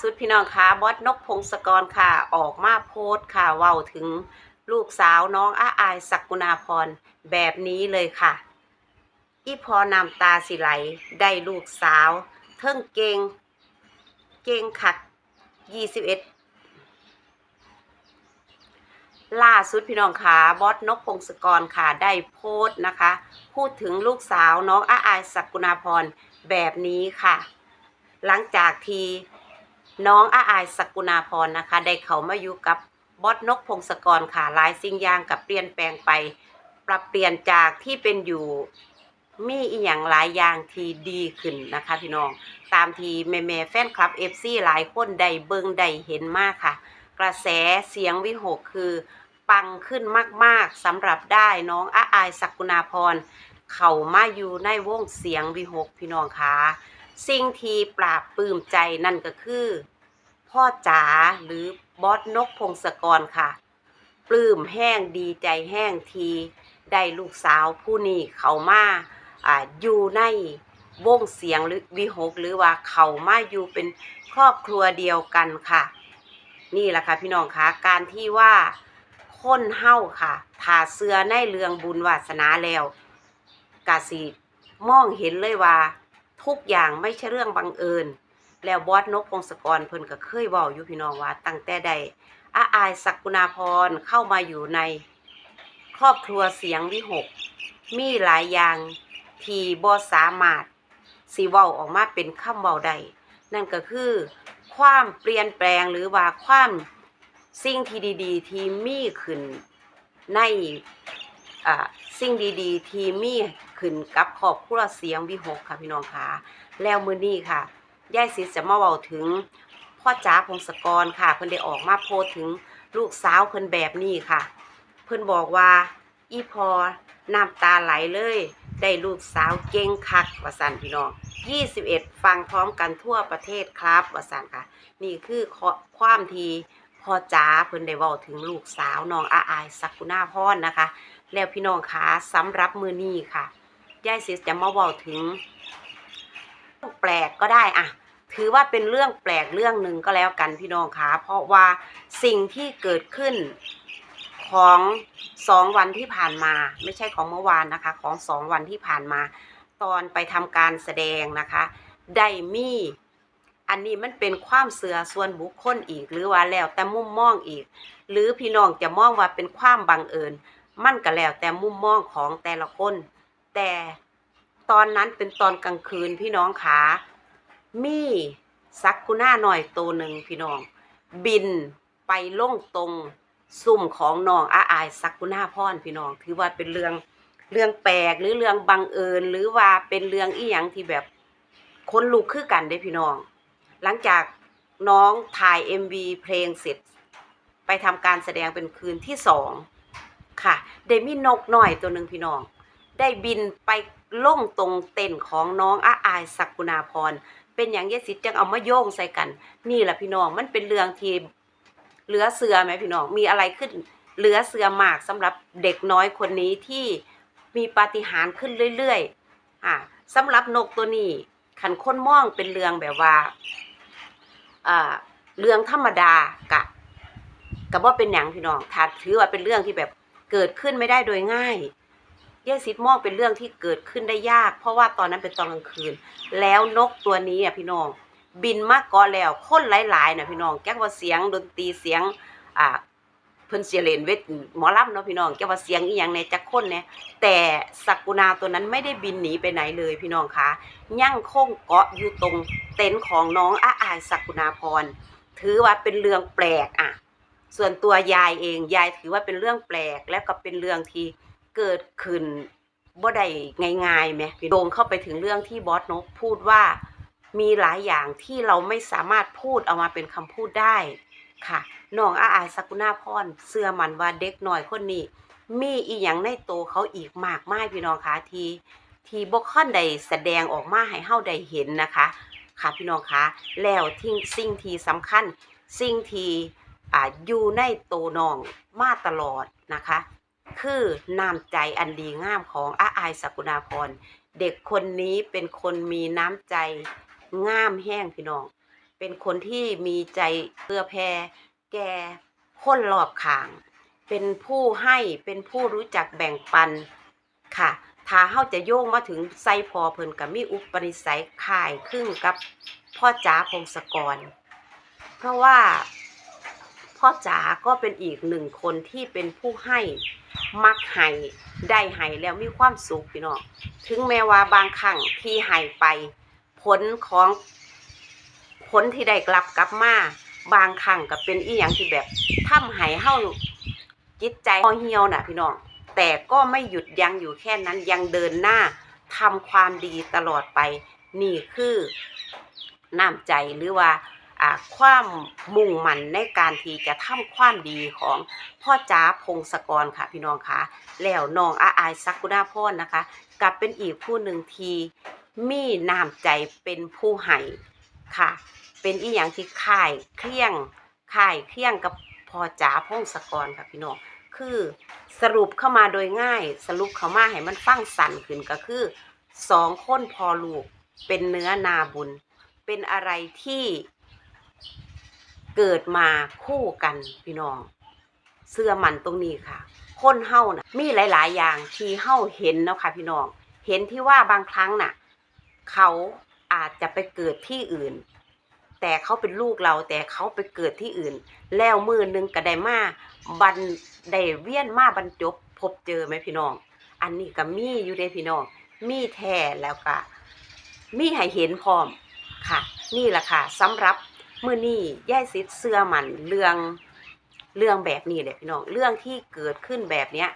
สุดพี่น้องคะบอสนกพงศกรค่ะ ออกมาโพสต์ค่ะเว้าถึงลูกสาวน้องอาอายศักกุณาพรแบบนี้เลยค่ะ อีพอนำตาสิไหล ได้ลูกสาว เทิงเกง เกงขัดยี่สิบเอ็ดล่าสุดพี่น้องคะบอสนกพงศกรค่ะ ได้โพสต์นะคะ พูดถึงลูกสาวน้องอาอายศักกุณาพรแบบนี้ค่ะ หลังจากที่ น้องอาอายศักกุณาพรนะคะ ได้เขามาอยู่กับบอสนกพงศกรค่ะหลายสิ่งอย่างกับเปลี่ยนแปลงไป ปรับเปลี่ยนจากที่เป็นอยู่มีอีหยังหลายอย่างที่ดีขึ้นนะคะพี่น้อง ตามที่แม่แม่แฟนคลับ FC หลายคนได้เบิงได้เห็นมากค่ะ กระแสเสียงวิหกคือ ปังขึ้นมากๆสำหรับได้น้องอาอายศักกุณาพรเขามาอยู่ในวงเสียงวิหกพี่น้องคะสิ่งที่ปราบปลื้มใจนั่นก็คือ พ่อจ๋าหรือบอสนกพงศกรค่ะ ปลื้มแห้งดีใจแห้งที ได้ลูกสาวผู้นี้เขามาอ่าอยู่ในวงเสียงหรือวิหกหรือว่าเขามาอยู่เป็นครอบครัวเดียวกันค่ะ นี่แหละค่ะพี่น้องคะการที่ว่าคนเฮาค่ะถาเสือในเรืองบุญวาสนาแล้วกาสิมองเห็นเลยว่า ทุกอย่างไม่ใช่เรื่องบังเอิญ แล้วบอสนกพงศกรเพิ่นก็เคยบอกอยู่พี่น้องว่าตั้งแต่ใดอาอายศักกุณาพรเข้ามาอยู่ในครอบครัวเสียงวิหก มีหลายอย่างที่บ่สามารถสิเว้าออกมาเป็นคำเว้าใด นั่นก็คือ ความเปลี่ยนแปลงหรือว่าความสิ่งที่ดีๆ ที่มีขึ้นในสิ่งดีๆ ที่มีขึ้นกับครอบครัวเสียงวิหกค่ะพี่น้องค่ะแล้วมือนี้ค่ะ ยายศิษจะมาเว้าถึงพ่อจ๋าพงศกรค่ะ เพิ่นได้ออกมาโพสถึงลูกสาวเพิ่นแบบนี้ค่ะ เพิ่นบอกว่า อีพอน้ำตาไหลเลย ได้ลูกสาวเก่งคักวสันพี่น้อง21 ฟังพร้อมกันทั่วประเทศครับวสันค่ะ นี่คือข้อความทีพ่อจ๋าเพิ่นได้เว้าถึงลูกสาวน้องอาอายสักกุณาพรนะคะ แล้วพี่น้องคะสำหรับมือนี้ค่ะยายซิสจะมาเว้าถึง แปลกก็ได้อะ ถือว่าเป็นเรื่องแปลกเรื่องหนึ่งก็แล้วกันพี่น้องคะเพราะว่าสิ่งที่เกิดขึ้นของสองวันที่ผ่านมา ไม่ใช่ของเมื่อวานนะคะ ของสองวันที่ผ่านมา ตอนไปทำการแสดงนะคะได้มีอันนี้มันเป็นความเสือส่วนบุคคลอีก หรือว่าแล้วแต่มุมมองอีก หรือพี่น้องจะมองว่าเป็นความบังเอิญมันก็แล้วแต่มุมมองของแต่ละคน แต่ตอนนั้นเป็นตอนกลางคืนพี่น้องขา มีสักกุน่าหน่อยตัวหนึ่งพี่น้อง บินไปล่งตรงซุ่มของน้องอาอายสักกุน่าพรพี่น้อง ถือว่าเป็นเรื่องเรื่องแปลกหรือเรื่องบังเอิญหรือว่าเป็นเรื่องอีหยังที่แบบคนลุกคือกันได้พี่น้อง หลังจากน้องถ่าย MV เพลงเสร็จ ไปทำการแสดงเป็นคืนที่สองค่ะได้มีนกหน่อยตัวหนึ่งพี่น้อง ได้บินไปล่งตรงเต็นท์ของน้องอาอายศักกุณาพร เป็นอย่างยายสิจังเอามาโยงใส่กัน นี่แหละพี่น้องมันเป็นเรื่องที่เหลือเสือไหมพี่น้องมีอะไรขึ้น เหลือเสือมากสำหรับเด็กน้อยคนนี้ที่มีปาฏิหาริย์ขึ้นเรื่อยๆอ่าสำหรับนกตัวนี้ขันค้นมองเป็นเรื่องแบบว่าอ่าเรื่องธรรมดากะกับว่าเป็นอย่างพี่น้องถ้าถือว่าเป็นเรื่องที่แบบเกิดขึ้นไม่ได้โดยง่าย ยายซิดมองเป็นเรื่องที่เกิดขึ้นได้ยาก เพราะว่าตอนนั้นเป็นตอนกลางคืน แล้วนกตัวนี้อะพี่น้อง บินมาเกาะแล้วคนหลายๆนะพี่น้องแก้ว่าเสียงดนตรีเสียงอ่าเพิ่นเสียเลนเวทหมอลำเนาะพี่น้องแก้ว่าเสียงอีหยังในจักคนเนี่ยแต่สักกุณาตัวนั้นไม่ได้บินหนีไปไหนเลยพี่น้องคะยั่งคงเกาะอยู่ตรงเต็นท์ของน้องอาอายสักกุณาพรถือว่าเป็นเรื่องแปลกอะ ส่วนตัวยายเองยายถือว่าเป็นเรื่องแปลกและก็เป็นเรื่องที่ เกิดขึ้นบ่ได้ง่ายๆไหมโดงเข้าไปถึงเรื่องที่บอสนกพูดว่ามีหลายอย่างที่เราไม่สามารถพูดเอามาเป็นคำพูดได้ค่ะน้องอาอายสกุณาพรเสื้อมันว่าเด็กหน่อยคนนี้ มีอีหยังในโตเขาอีกมากมายพี่น้องคะทีทีบกค่อนใดแสดงออกมาให้เฮาได้เห็นนะคะ ค่ะพี่น้องคะแล้วทิ้งสิ่งที่สำคัญ สิ่งที่อ่าอยู่ในโตน้องมาตลอดนะคะ คือน้ำใจอันดีงามของอาอายสกุณาพร เด็กคนนี้เป็นคนมีน้ำใจงามแห้งพี่น้อง เป็นคนที่มีใจเพื่อแผ่แก่คนรอบข้าง เป็นผู้ให้เป็นผู้รู้จักแบ่งปันค่ะ ถ้าเฮาจะโยงมาถึงไซพอเพิ่นก็มีอุปนิสัยคล้ายคลึงกับพ่อจ๋าพงศกร เพราะว่าพ่อจ๋าก็เป็นอีกหนึ่งคนที่เป็นผู้ให้ มักให้ได้ให้แล้วมีความสุขพี่น้องถึงแม้ว่าบางครั้งที่ให้ไป ผลของผลที่ได้กลับกลับมาบางครั้งก็เป็นอีหยังที่แบบทำให้เฮาจิตใจห่อเหี่ยวน่ะ พี่น้องแต่ก็ไม่หยุดยั้งอยู่แค่นั้นยังเดินหน้าทำความดีตลอดไป นี่คือน้ำใจหรือว่า ความมุ่งมั่นในการที่จะทำความดีของพ่อจ๋าพงศกรค่ะพี่น้องคะแล้วน้องอาอายสักกุณาพรนะคะ กลับเป็นอีกผู้หนึ่งทีมีน้ำใจเป็นผู้ให้ค่ะ เป็นอีหยังที่ค่ายเครียงค่ายเครียงกับพ่อจ๋าพงศกรค่ะพี่น้องคือสรุปเข้ามาโดยง่าย สรุปเข้ามาให้มันฟังสั่นขึ้นก็คือสองคนพอลูกเป็นเนื้อนาบุญ เป็นอะไรที่ เกิดมาคู่กันพี่น้อง เสื้อมันตรงนี้ค่ะ คนเฮานะมีหลาย ๆ อย่างที่เฮาเห็นเนาะค่ะพี่น้อง เห็นที่ว่าบางครั้งน่ะ เขาอาจจะไปเกิดที่อื่น แต่เขาเป็นลูกเราแต่เขาไปเกิดที่อื่น แล้วมือหนึงก็ได้มาบันได้เวียนมาบรรจบพบเจอไหมพี่น้อง อันนี้ก็มีอยู่เด้พี่น้อง มีแท้แล้วก็มีให้เห็นพร้อมค่ะ นี่แหละค่ะสำหรับ มื้อนี้ย่ายซิดเสื้อมันเรื่องเรื่องแบบนี้เลยพี่น้องเรื่องที่เกิดขึ้นแบบเนี้ย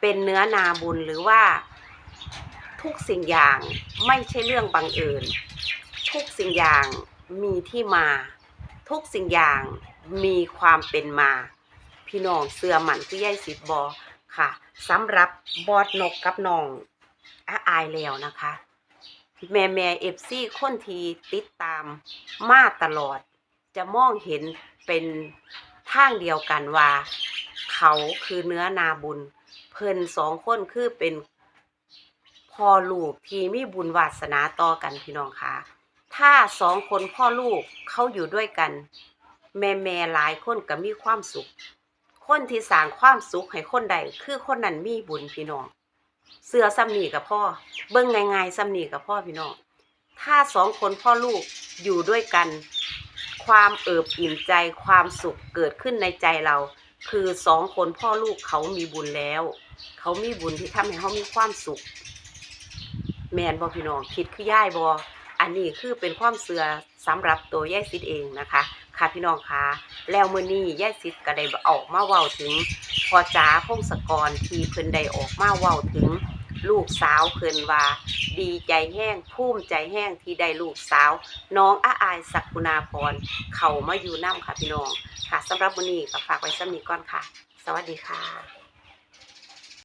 เป็นเนื้อนาบุญหรือว่าทุกสิ่งอย่างไม่ใช่เรื่องบังเอิญทุกสิ่งอย่างมีที่มา ทุกสิ่งอย่างมีความเป็นมา พี่น้องเสื้อมันคือย่ายสิบบอค่ะสำหรับบอดนกกับน้องอาอายแล้วนะคะ แม่แม่เอฟซีคนทีติดตามมาตลอด จะมองเห็นเป็นทางเดียวกันว่า เขาคือเนื้อนาบุญ เพิ่นสองคนคือเป็นพ่อลูกที่มีบุญวาสนาต่อกันพี่น้องคะถ้าสองคนพ่อลูกเขาอยู่ด้วยกัน แม่แม่หลายคนก็มีความสุข คนที่สร้างความสุขให้คนใดคือคนนั้นมีบุญพี่น้อง เสือซ้ำนีกับพ่อ เบิ่งง่ายๆซ้ำนีกับพ่อพี่น้อง ถ้าสองคนพ่อลูกอยู่ด้วยกัน ความเอิบอิ่มใจความสุขเกิดขึ้นในใจเรา คือสองคนพ่อลูกเขามีบุญแล้ว เขามีบุญที่ทำให้เขามีความสุข แมนบอพี่น้องคิดคือย่ายบออันนี้คือเป็นความเสือสำหรับตัวย่ายซิดเองนะคะ ค่ะพี่น้องคะแล้วมื้อนี้ย่ายซิดก็ได้ออกมาเว้าถึง พอจ๋าพงศกรที่เพิ่นได้ออกมาเว้าถึง ลูกสาวเพิ่นว่า ดีใจแห้งภูมิใจแห้งที่ได้ลูกสาว น้องอาอายศักกุณาพรเขามาอยู่น้ำค่ะพี่น้อง ค่ะสำหรับวันนี้ก็ฝากไว้สำนีก่อนค่ะ สวัสดีค่ะ